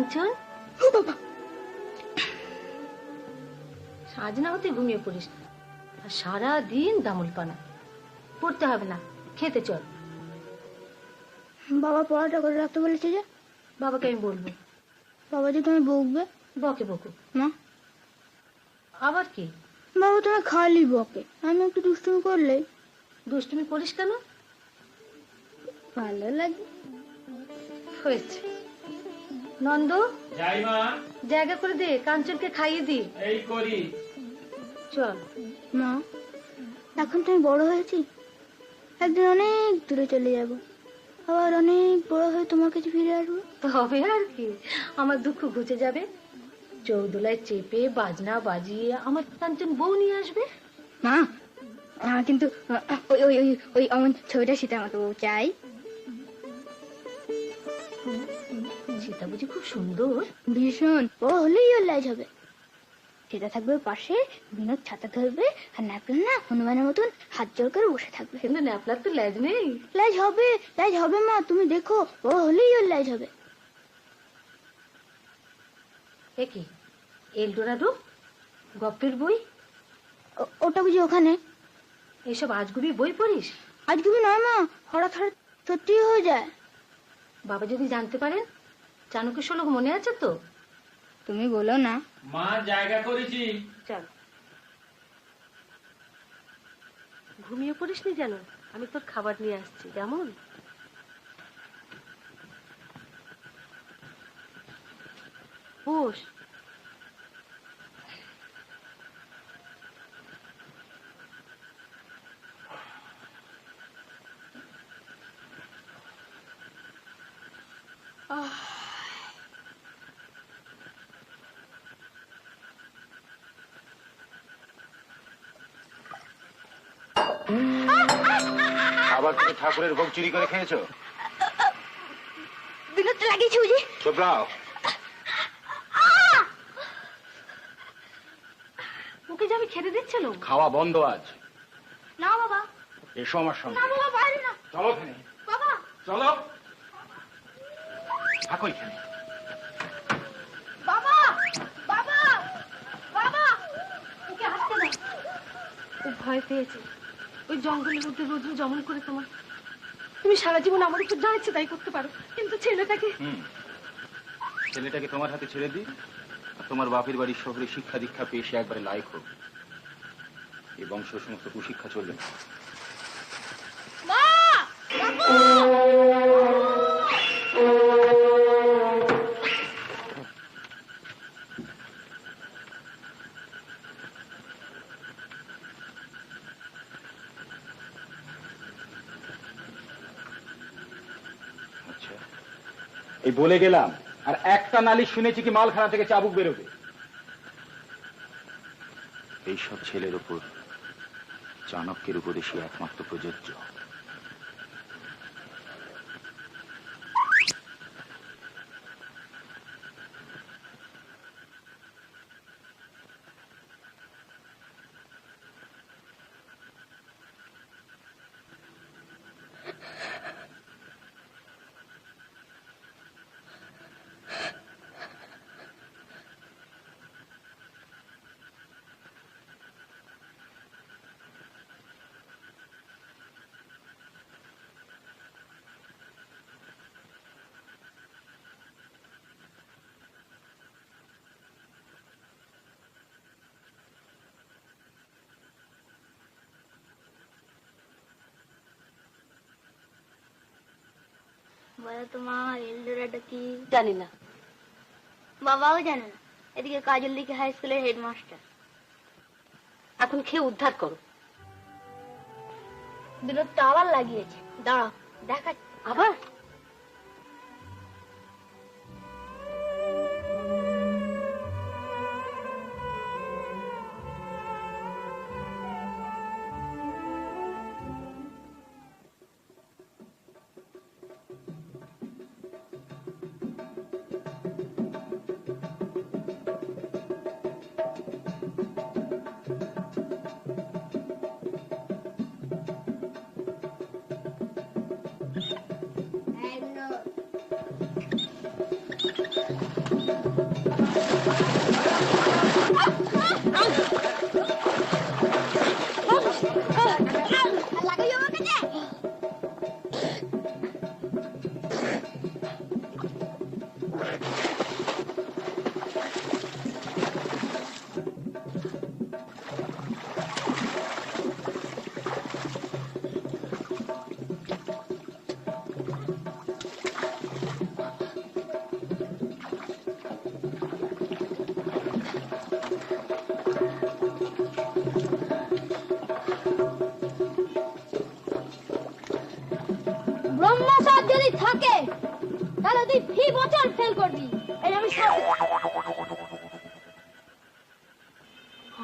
কাঞ্চন? সাজ না হতে ঘুমিয়ে পড়িস। আর সারা দিন দামুল পানা পড়তে হবে না খেতে চল। বাবা পড়াটা করে রাখতে বলেছে যে? বাবাকে আমি বলব। বাবা যে তুমি বকবে? বকে বকু মা? আবার কি? বাবা তুমি খালি বকে। আমি একটু দুষ্টুমি করলে? দুষ্টুমি করিস কেন? ভালো লাগে। হয়েছে। নন্দ? যাই মা। জায়গা করে দে কাঞ্চনকে খাইয়ে দি। এই করি। চল। মা এখন তো আমি বড় হয়েছি। একদিন অনেক দূরে চলে যাব। আবার অনেক বড় হয়ে তোমার কাছে ফিরে আসব। তবে আর কি। আমার দুঃখ ঘুচে যাবে। চৌদোলায় চেপে বাজনা বাজিয়ে আমার কাঞ্চন বউ নিয়ে আসবে। মা কিন্তু ওই ওই ওই ওই অমন ছবিটা সীতা আমাকে বউ চাই। সেটা বুঝি খুব সুন্দর। ভীষণ। ও হলেই ওর লাইজ হবে। সেটা থাকবে পাশে বিনোদ ছাতা ধরবে আর নাপলে না হনুমানের মতন হাত জোর করে বসে থাকবে। কিন্তু ন্যাপলার তো ল্যাজ নেই। লাইজ হবে লাইজ হবে মা তুমি দেখো ও হলেই ওর লাইজ হবে। এ কি? এলডোরাডো? গপ্পের বই? ওটা বুঝি ওখানে। এইসব আজগুবি বই পড়িস? আজগুবি নয় মা হঠাৎ হঠাৎ সত্যি হয়ে যায়। বাবা যদি জানতে পারেন চাণক্য শ্লোক মনে আছে তো? তুমি বলো না। মা জায়গা করেছি। চল। ঘুমিয়ে পড়িস নি যেন? আমি তোর খাবার নিয়ে আসছি কেমন? বস। আবার তুমি ঠাকুরের ভোগ চুরি করে খেয়েছো? বিনোদ লাগিয়েছি বুঝি। চোপড়াও ওকে যে আমি খেতে দিচ্ছিলাম খাওয়া বন্ধ আজ। না বাবা। এসো আমার সঙ্গে। না বাবা বাইরে না। চলো বাবা। চলো। থাকো এখানে। বাবা বাবা বাবা। ওকে আসতে না ও ভয় পেয়েছে। ওই জঙ্গলের মধ্যে রোজ রোজ অমন করে তোমার। তুমি সারা জীবন আমার উপর যা ইচ্ছে তাই করতে পারো, কিন্তু ছেলেটাকে ছেলেটাকে তোমার হাতে ছেড়ে দিই তোমার বাপের বাড়ির শহরে শিক্ষা দীক্ষা পেয়ে সে একবারে লায়ক হোক। এই বংশ সমস্ত কুশিক্ষা চলবে না মা এই বলে গেলাম, আর একটা নালিশ শুনেছি কি মালখানা থেকে চাবুক বেরোবে। এইসব ছেলের উপর চাণক্যের উপদেশই একমাত্র প্রযোজ্য। বলো তো মা এলডোরাটা কি? জানি না বাবাও জানে না। এদিকে কাজল দিকে হাই স্কুলের হেডমাস্টার এখন খেয়ে উদ্ধার করো। বিরোধটা আবার লাগিয়েছে। দাঁড়াও দেখা আবার?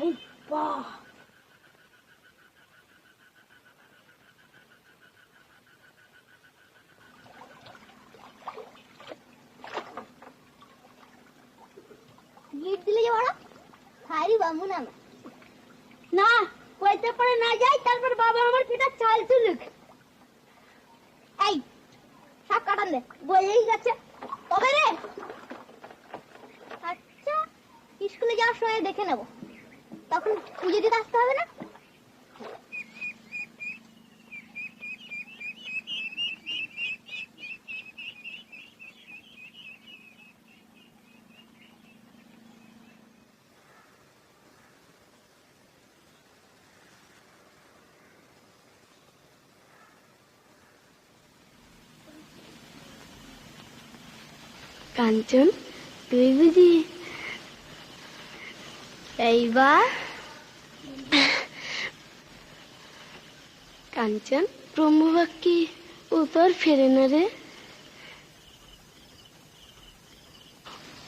হাই বাহ গিট দিলে যে বড় হারি বামু না না কইতে পারে না যাই তারপর বাবা আমার পিঠা চাল চুলুক এই সাপ কাটান দে বলেই গেছে কবে রে আচ্ছা স্কুলে যাওয়ার সময় দেখে নেব তখন পুজো দিতে আসতে হবে না কাঞ্চন, তুই বুঝি এইবার কাঞ্চন, ব্রহ্মবাক্যে উপর ফেরে না রে।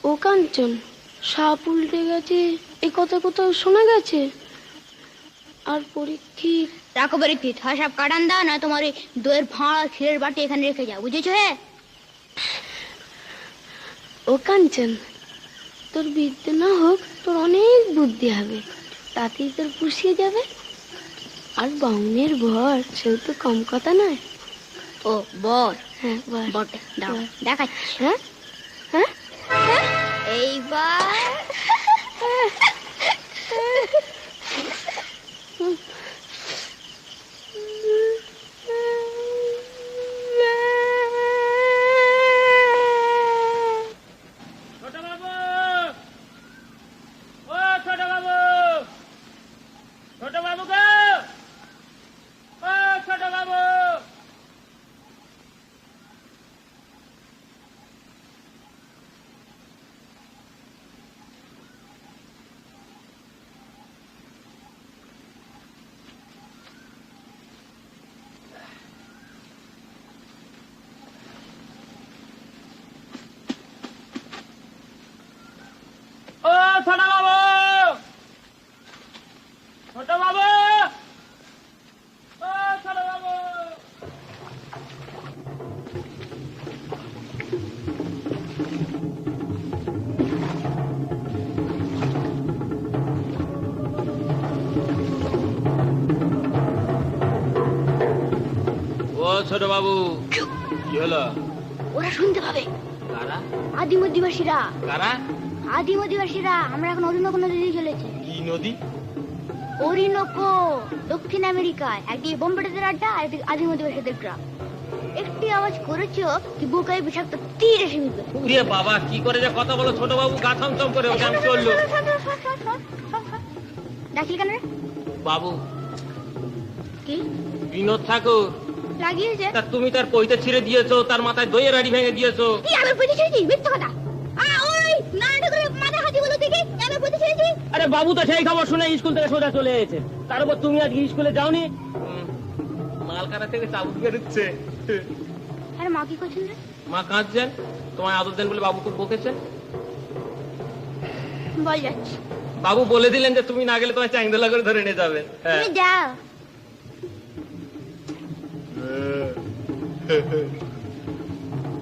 ও কাঞ্চন, সাপ উল্টে গেছে, এ কথা কোথাও শোনা গেছে? আর পরীক্ষিত রাখো পরীক্ষিত, হয় সব কাটান দাও না তোমার ওই দইয়ের ভাঁড় ক্ষীরের বাটি এখানে রেখে যাও, বুঝেছ হে? ও কাঞ্চন তোর বিদ্যে না হোক তোর অনেক বুদ্ধি হবে তাতেই তোর পুষিয়ে যাবে। আর বাউনের ভর সেও তো কম কথা নয়। ও বর? হ্যাঁ বর। বটে দাও দেখাই। হ্যাঁ? হ্যাঁ? এইবার ছোট বাবু। কি হলো? ওরা শুনতে পাবে। কারা? আদিম অধিবাসীরা। কারা? আদিম অধিবাসীরা আমরা এখন অরিনকো নদী চলেছি। কি নদী? অরিনকো দক্ষিণ আমেরিকায়। একদিকে বোম্বেটেদের আড্ডা আর একদিকে আদিম অধিবাসীদের গ্রাম। একটি আওয়াজ করেছ কি বুকায় বিষাক্ত তীর এসে মিলবে। উরে বাবা কি করে যে কথা বলো ছোট বাবু গা থমথম করে ওকে আমি চলল। ডাকিল কেন বাবু। কি? বিনোদ ঠাকুর। লাগিয়েছে? তা তুমি তার পইতে ছিঁড়ে দিয়েছ তার মাথায় দইয়ের আড়ি ভেঙে দিয়েছ। কি আমি পয়সা ছেড়েছি মিথ্যা কথা। আ, ওই নানা ঠাকুরের মাথা হাতি বলো দেখি আমি পয়সা ছেড়েছি আরে বাবু তো সেই খবর শুনে স্কুল থেকে সোজা চলে এসেছে। তার উপর তুমি আজকে স্কুলে যাওনি? মালকানা থেকে চাবুক বেরোচ্ছে আরে মা কি করছেন মা কাঁদছেন? তোমায় আদর দেন বলে বাবু খুব বকেছেন বল যাচ্ছি। বাবু বলে দিলেন যে তুমি না গেলে তোমায় চ্যাংদোলা করে ধরে নিয়ে যাবেন হ্যাঁ। যাও।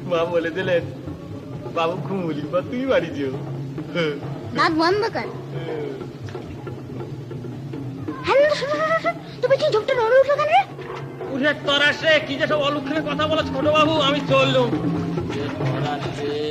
মা বলে দিলেন বাবু ঘুমুলি বা তুই বাড়ি যেও। দাঁত বন্ধ কর। হ্যাঁ তুমি কি ঝোপটা নড়ে উঠল কেন উঠে তরাসে কি যে সব অলক্ষণে কথা বলো ছোট বাবু আমি চললুম। তরাসে।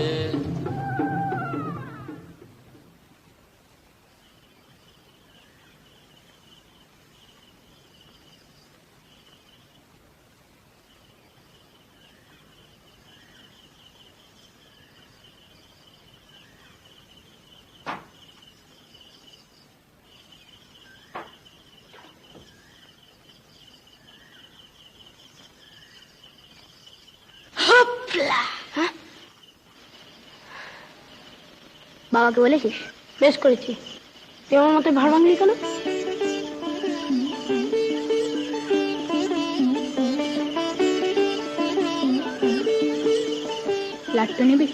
হ্যাঁ? বাবাকে বলেছিস? বেশ করেছি। তুই আমার মতো ভাড় ভাঙলি কেন? লাট্টু নিবি?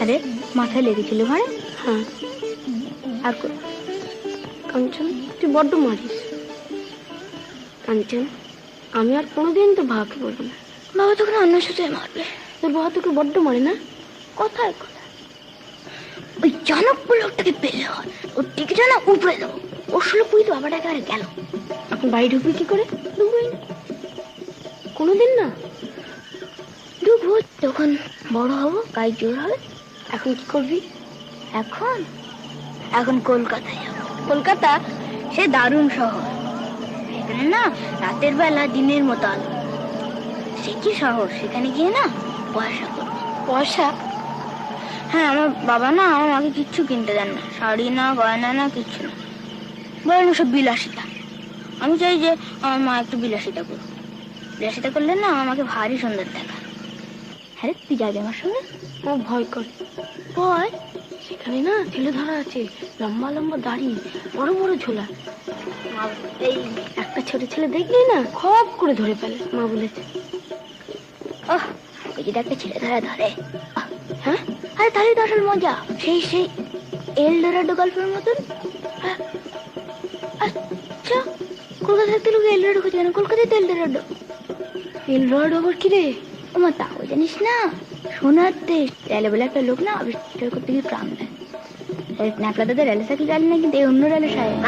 আরে মাথায় লেগেছিল ভাড়ে হ্যাঁ। আর কাঞ্চন তুই বড্ড মারিস। কাঞ্চন আমি আর কোনোদিন তো ভাবতে বলব না। বাবা তখন অন্য সাথে মারবে। তোর বাবা তোকে বড্ড মারে না? কোথায় কোথায়। ওই জনকপুর লোকটাকে পেলে হয়। ওর টিকিটা না উপরে দেবো ওর ষোলো পুই তো বাবাটা একেবারে গেল। এখন বাড়ি ঢুকবি কি করে? ঢুকবি না। কোনোদিন না। ঢুকবো যখন বড় হব গায়ে জোর হবে। এখন কি করবি? এখন? এখন কলকাতায় যাব। কলকাতা সে দারুণ শহর। এখানে না রাতের বেলা দিনের মতো আলো সে কি শহর? সেখানে গিয়ে না পয়সা করব পয়সা? হ্যাঁ আমার বাবা না আমার মাকে কিচ্ছু কিনতে দেন না। শাড়ি না গয়না না কিচ্ছু না। বলেন সব বিলাসিতা। আমি চাই যে আমার মা একটু বিলাসিতা করুক। বিলাসিতা করলে না আমাকে ভারী সুন্দর দেখা হ্যাঁ রে, তুই যাবি আমার সঙ্গে? আমার ভয় করে। ভয়? সেখানে না ছেলে ধরা আছে লম্বা লম্বা দাড়ি বড় বড় ঝোলা। এই একটা ছোট ছেলে দেখলেই না খপ করে ধরে ফেলে। মা বলেছে ওহ ওই যদি একটা ছেলে ধরা ধরে আহ, হ্যাঁ? আরে তাহলে তো আসল মজা। সেই সেই এল ডোরাডো গল্পের মতন? হ্যাঁ। আচ্ছা কলকাতা থাকতে লোক এল ডোরাডো খুঁজে কেন কলকাতায় তো এল ডোরাডো এল রড আবার কি রে? ওমা তাও জানিস না? সোনার দেশ। রেলে বলে একটা লোক না আবিষ্কার করতে গিয়ে প্রাণ দেয়। ন্যাপলা দাদা রেলে সাইকেল রেলে না কিন্তু এই অন্য রেলে সাহেব